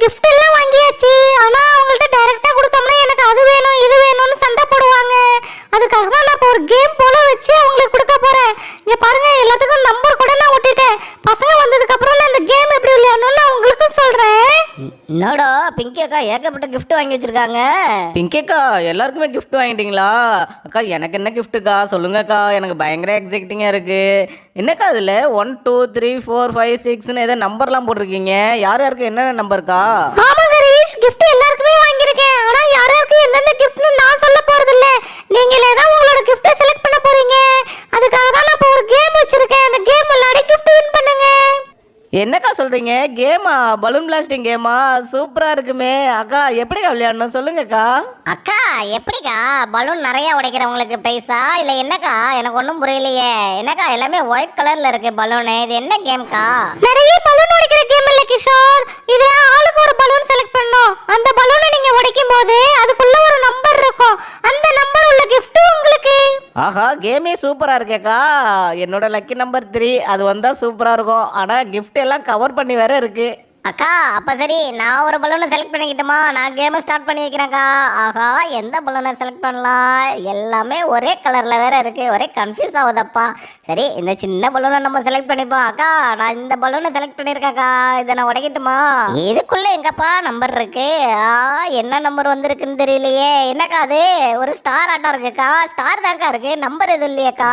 Gift என்னடா பிங்கி அக்கா ஏகப்பட்ட gift வாங்கி வச்சிருக்காங்க. பிங்கிக்கா எல்லாருக்குமே gift வாங்கிட்டீங்களா? அக்கா எனக்கு என்ன கிஃப்ட்டுக்கா சொல்லுங்கக்கா எனக்கு பயங்கர எக்ஸைட்டிங்காக இருக்கு. என்னக்கா அதில் one two three four five சிக்ஸ்னு ஏதோ நம்பர்லாம் போட்டிருக்கீங்க. யார் யாருக்கு என்னென்ன நம்பர்க்கா கரீஷ் gift எல்லாருக்குமே வாங்கியிருக்கேன் ஆனா யார் யாருக்கு எந்தெந்த கிஃப்ட்னு நான் சொல்ல போறது இல்ல நீங்களே தான் உங்களோட கிஃப்ட்டை செலக்ட் பண்ண போறீங்க அதுக்காக தான் நான் இப்போ ஒரு கேம் வச்சிருக்கேன் அந்த கேம் விளையாடி கிஃப்ட் வின் பண்ணுங்க என்னக்கா சொல்கிறீங்க கேமா பலூன் பிளாஸ்டிங் கேமா சூப்பராக இருக்குமே. அக்கா எப்படிக்கா விளையாடணும்? சொல்லுங்கக்கா. அக்கா எப்படிக்கா? பலூன் நிறைய உடைக்கிறவங்களுக்கு பிரைஸா இல்ல என்னக்கா? எனக்கு ஒன்றும் புரியலையே. என்னக்கா எல்லாமே ஒயிட் கலர்ல இருக்கு பலூனு இது என்ன கேம்க்கா நிறைய பலூன் உடைக்கிற கேம் இல்ல கிஷோர். இதுல ஆளுக்கு ஒரு பலூன் செலக்ட் பண்ணோம். அந்த பலூனை நீங்க உடைக்கும் போது அதுக்குள்ள ஒரு நம்பர் இருக்கும் அந்த நம்பர் உள்ள gift உங்களுக்கு ஆஹா கேமே சூப்பராக இருக்கேக்கா. என்னோட லக்கி நம்பர் த்ரீ அது வந்தால் சூப்பராக இருக்கும். ஆனால் கிஃப்ட் எல்லாம் கவர் பண்ணி வேற இருக்குது அக்கா அப்ப சரி நான் ஒரு பலூனை செலக்ட் பண்ணிக்கிட்டுமா? நான் கேமை ஸ்டார்ட் பண்ணி வைக்கிறேன்க்கா. ஆஹா எந்த பலூனை செலக்ட் பண்ணலாம்? எல்லாமே ஒரே கலர்ல வேற இருக்கு. ஒரே கன்ஃபியூஸ் ஆகுதப்பா. சரி இந்த சின்ன பலூனை நம்ம செலக்ட் பண்ணிப்போம். அக்கா நான் இந்த பலூனை செலக்ட் பண்ணியிருக்கேன்க்கா. இதை நான் உடைக்கட்டுமா? இதுக்குள்ள எங்கப்பா நம்பர் இருக்கு? ஆ என்ன நம்பர் வந்திருக்குன்னு தெரியலையே. என்னக்கா அது? ஒரு ஸ்டார் ஆட்டம் இருக்குக்கா. ஸ்டார் தான்க்கா இருக்கு. நம்பர் எதுவும் இல்லையாக்கா.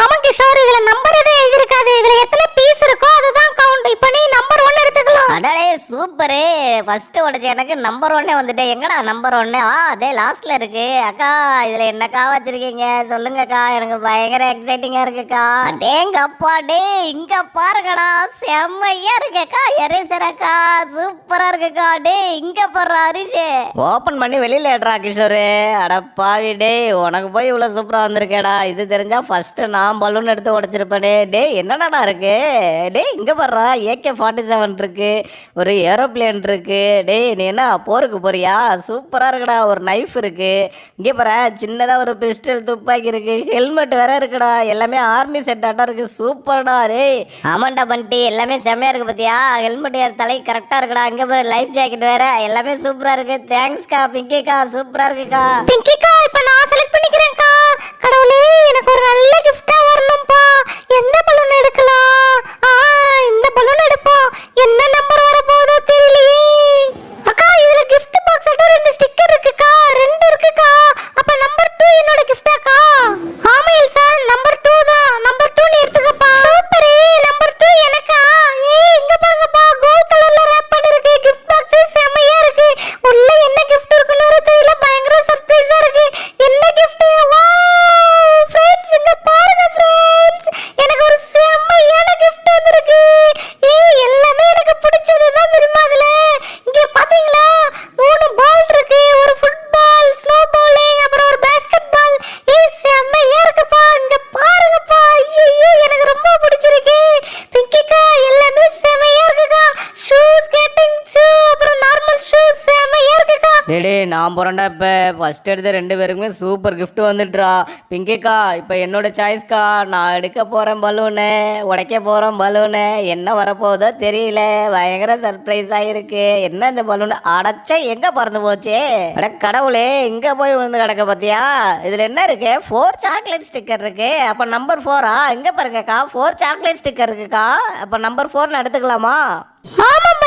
ஆமாம் கிஷோர் இதுல நம்பர் எதுவும் எழுதிருக்காது இதுல எத்தனை பீஸ் இருக்கோ அதுதான் கவுண்ட் இப்போ நீ நம்பர் ஒன்று அடடே சூப்பரு. ஃபர்ஸ்ட் உடைச்ச எனக்கு நம்பர் ஒன்னே வந்துட்டேன் எங்கடா நம்பர் ஒன்னு ஆ அதே லாஸ்ட்ல இருக்கு. அக்கா இதுல என்னக்கா வச்சிருக்கீங்க? சொல்லுங்கக்கா. எனக்கு பயங்கர எக்ஸைட்டிங்கா இருக்குக்கா. டேங்க அப்பா டே இங்க பாருங்கடா. செம்மையா இருக்குக்கா. எரேசரக்கா சூப்பரா இருக்குக்கா. டே இங்க போடுற ஹரிஷு ஓப்பன் பண்ணி வெளியில் ஏடுறா கிஷோரு. அடப்பாவி டே டேய். உனக்கு போய் இவ்வளோ சூப்பராக வந்திருக்கேடா. இது தெரிஞ்சா ஃபர்ஸ்ட் நான் பலூன் எடுத்து உடைச்சிருப்பேனே. டேய் என்னடா இருக்கு? டேய் இங்கே பாடுறா ஏகே ஃபார்ட்டி செவன் இருக்கு. ஒரு ஏரோப்ளேன் இருக்கு. டேய் நீ என்ன போருக்கு போறியா? சூப்பராக இருக்குடா ஒரு நைஃப் இருக்கு. இங்கே பாரு சின்னதாக ஒரு பிஸ்டல் துப்பாக்கி இருக்கு. ஹெல்மெட் வேற இருக்குடா. எல்லாமே ஆர்மி செட் ஆட்டா இருக்கு. சூப்பர்டா டேய். ஆமாண்டா பண்டி எல்லாமே செம்மையா இருக்கு பாத்தியா? ஹெல்மெட் தலை கரெக்டா இருக்குடா. இங்க பாரு லைஃப் ஜாக்கெட் வேற. எல்லாமே சூப்பரா இருக்கு. தேங்க்ஸ்க்கா பிங்கிக்கா சூப்பரா இருக்குக்கா. பிங்கிக்கா இப்போ நான் செலக்ட் பண்ணிக்கிறேன்க்கா. கடவுளே எனக்கு ஒரு நல்ல கிஃப்டா டேடே நான் போகிறேன்டா இப்போ. ஃபஸ்ட் எடுத்த ரெண்டு பேருக்குமே சூப்பர் கிஃப்ட் வந்துட்றா. பிங்கிக்கா இப்போ என்னோட சாய்ஸ்க்கா நான் எடுக்க போகிறேன் பலூனு உடைக்க போகிறேன் பலூனு என்ன வரப்போகுதோ தெரியல. பயங்கர சர்ப்ரைஸ் ஆகிருக்கு என்ன இந்த பலூன் அடைச்சா எங்கே பறந்து போச்சு? அட கடவுளே இங்கே போய் விழுந்து கிடக்க பார்த்தியா இதில் என்ன இருக்கு? ஃபோர் சாக்லேட் ஸ்டிக்கர் இருக்கு. அப்போ நம்பர் ஃபோரா இங்கே பாருங்கக்கா ஃபோர் சாக்லேட் ஸ்டிக்கர் இருக்குக்கா. அப்போ நம்பர் ஃபோர்னு எடுத்துக்கலாமா? ஆமாம்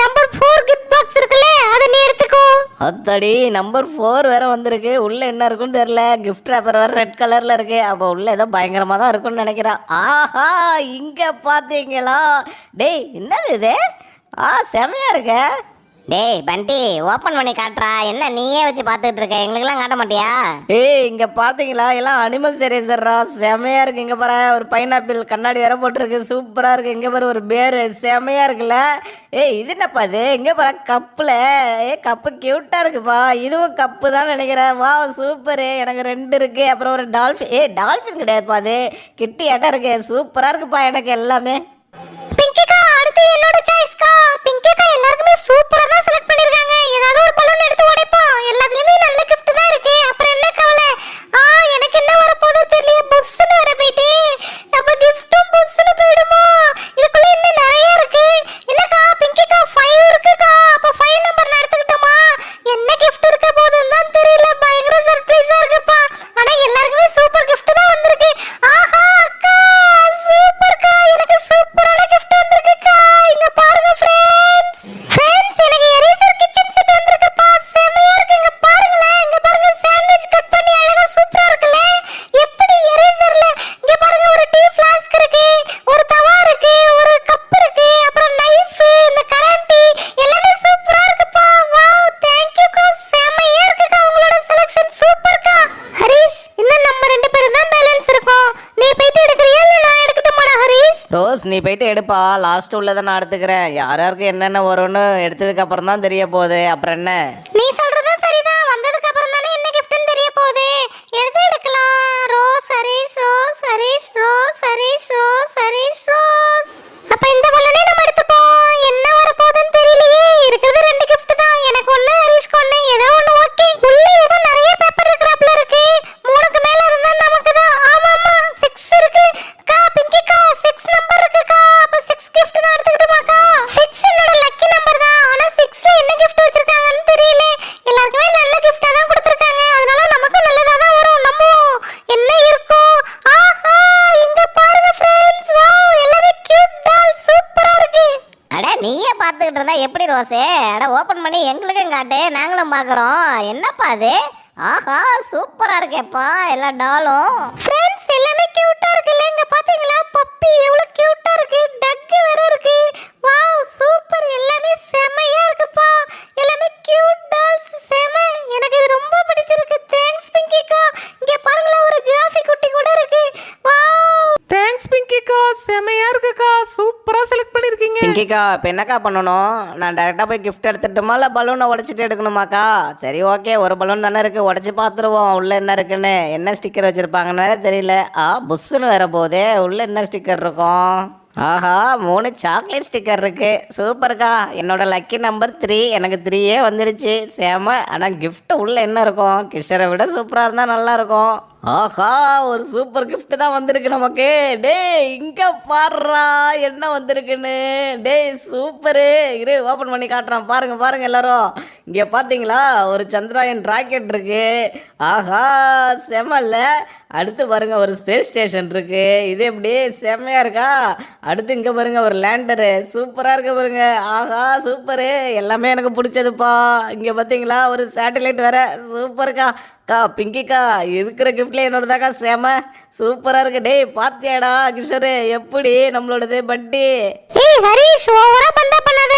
நம்பர் 4 கிஃப்ட் பாக்ஸ் இருக்குல்ல அதை நீ எடுத்துக்கோ. அத்தடி நம்பர் ஃபோர் வேற வந்திருக்கு. உள்ள என்ன இருக்குன்னு தெரியல. கிஃப்ட் ரேப்பர் வேற ரெட் கலர்ல இருக்கு. அப்போ உள்ள ஏதோ பயங்கரமா தான் இருக்கும்னு நினைக்கிறேன் ஆஹா இங்க பாத்தீங்களா டேய் என்னது இது? ஆ செமையா இருக்க. டேய் பண்டி ஓபன் பண்ணி காட்டுறா. என்ன நீயே வச்சு பார்த்துட்டு இருக்க? எங்களுக்கெல்லாம் காட்ட மாட்டியா? ஏய் இங்க பாத்தீங்களா? எல்லாம் அனிமல் சீரீஸ்ரா செமையா இருக்கு. இங்க பாரு ஒரு பைனாப்பிள் கண்ணாடி வேற போட்டிருக்கு. சூப்பரா இருக்கு. இங்க பாரு ஒரு பேர் செமையா இருக்குல்ல? ஏய் இது என்னப்பா இது? இங்க பாரு கப்புல ஏ கப்பு கியூட்டா இருக்குப்பா. இதுவும் கப்பு தான் நினைக்கிறேன். வா சூப்பரு எனக்கு ரெண்டு இருக்கு. அப்புறம் ஒரு டால்ஃபின் ஏய் டால்ஃபின் கிடையாதுப்பா அது. கிட்டி இடம் இருக்கு சூப்பரா இருக்குப்பா எனக்கு எல்லாமே. என்னோட சாய்ஸ்க்கா எல்லாருக்குமே சூப்பரா தான் செலக்ட் பண்ணிருக்காங்க. ஏதாவது ஒரு பலூன் எடுத்து ரோஸ் நீ போயிட்டு எடுப்பா. லாஸ்ட் உள்ளதை நான் எடுத்துக்கிறேன் யார் யாருக்கு என்னென்ன வரும்னு எடுத்ததுக்கு அப்புறம் தான் தெரிய போகுது. அப்புறம் என்ன? நீ சொல்றதும் சரிதான். வந்ததுக்கு அப்புறம் தானே என்ன கிஃப்ட்னு தெரிய போகுது. எடுத்து எடுக்கலாம். Rose Harish rose Harish rose Harish rose Harish rose அப்ப இந்த பலனே நம்ம பாஸே அட ஓப்பன் பண்ணி எங்களுக்கும் காட்டு. நாங்களும் பார்க்குறோம் என்னப்பா அது? ஆஹா சூப்பராக இருக்கேப்பா எல்லா டாலும். ஃப்ரெண்ட்ஸ் எல்லாமே கியூட்டா இருக்குல்ல இங்கே பாத்தீங்களா? பப்பி எவ்வளவு கியூட்டா இருக்கு. டக் வேற இருக்கு. வாவ் சூப்பர் எல்லாமே செமையா இருக்குப்பா. எல்லாமே கியூட் டால்ஸ் செம எனக்கு இது ரொம்ப பிடிச்சிருக்கு தேங்க்ஸ் பிங்கிக்கா இங்க பாருங்களா ஒரு ஜிராஃபி குட்டி கூட இருக்கு வாவ் தேங்க்ஸ் பிங்கிக்கா செமையா இருக்குக்கா சூப்பரா செலக்ட் பண்ணிருக்கீங்க இப்போ என்னக்கா பண்ணணும்? நான் டேரெக்டாக போய் கிஃப்ட் எடுத்துட்டுமா இல்லை பலூனை உடச்சிட்டு எடுக்கணுமாக்கா? சரி ஓகே ஒரு பலூன் தானே இருக்குது உடச்சி பார்த்துருவோம் உள்ளே என்ன இருக்குன்னு என்ன ஸ்டிக்கர் வச்சுருப்பாங்கன்னு வேற தெரியல. ஆ புஷ்ஷுன்னு வேறு போதே உள்ளே என்ன ஸ்டிக்கர் இருக்கும்? ஆஹா மூணு சாக்லேட் ஸ்டிக்கர் இருக்கு. சூப்பர்க்கா. என்னோட லக்கி நம்பர் த்ரீ எனக்கு த்ரீயே வந்துடுச்சு சேம. ஆனால் கிஃப்ட்டு உள்ள என்ன இருக்கும்? கிஷரை விட சூப்பராக இருந்தால் நல்லா இருக்கும் ஆஹா ஒரு சூப்பர் கிஃப்ட் தான் வந்திருக்கு நமக்கு. டேய் இங்க பாடுறா என்ன வந்திருக்குன்னு. டேய் சூப்பரு. இரு ஓப்பன் பண்ணி காட்டுறான். பாருங்க பாருங்க எல்லாரும். இங்கே பார்த்தீங்களா ஒரு சந்திராயன் ராக்கெட் இருக்கு. ஆஹா செமல்ல. அடுத்து பாருங்க ஒரு ஸ்பேஸ் ஸ்டேஷன் இருக்கு. இது எப்படி செம்மையா இருக்கா? அடுத்து இங்க பாருங்க ஒரு லேண்டரு சூப்பரா இருக்க பாருங்க. ஆஹா சூப்பரு. எல்லாமே எனக்கு பிடிச்சதுப்பா. இங்க பாத்தீங்களா ஒரு சேட்டலைட் வேற. சூப்பர்க்கா அக்கா பிங்கிக்கா இருக்கிற கிஃப்ட்ல என்னோட தாக்கா செம. சூப்பராக இருக்கு. டேய் பாத்தியாடா கிஷோரு. எப்படி நம்மளோடது பண்டி? ஹரிஷ் ஓவரா பந்தா பண்ணாத.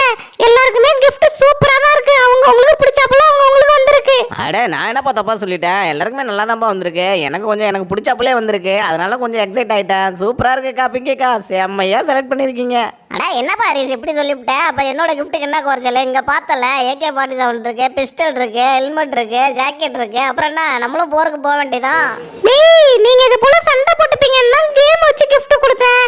எல்லாருக்குமே gift சூப்பரா தான் இருக்கு. அவங்க உங்களுக்கு பிடிச்சாப்புல அவங்க உங்களுக்கு வந்திருக்கு. அட நான் என்னப்பா தப்பா சொல்லிட்டேன்? எல்லாருக்குமே நல்லா தான்ப்பா வந்திருக்கு. எனக்கு கொஞ்சம் எனக்கு பிடிச்சாப்புலே வந்திருக்கு. அதனால கொஞ்சம் எக்ஸைட் ஆயிட்டேன். சூப்பரா இருக்குக்கா பிங்கிக்கா. செம்மையா செலக்ட் பண்ணிருக்கீங்க அட என்னப்பா ஹரிஷ் இப்படி சொல்லிவிட்ட? அப்போ என்னோட கிஃப்ட்டுக்கு என்ன குறைச்சல? இங்கே பார்த்தல ஏகே ஃபார்ட்டி செவன் இருக்கு பிஸ்டல் இருக்கு ஹெல்மெட் இருக்கு ஜாக்கெட் இருக்கு. அப்புறம் என்ன? நம்மளும் போருக்கு போக வேண்டியதான் டேய் நீங்க இது போல சண்டை போட்டுப்பீங்கன்னா கேம் வச்சு gift கொடுத்தேன்.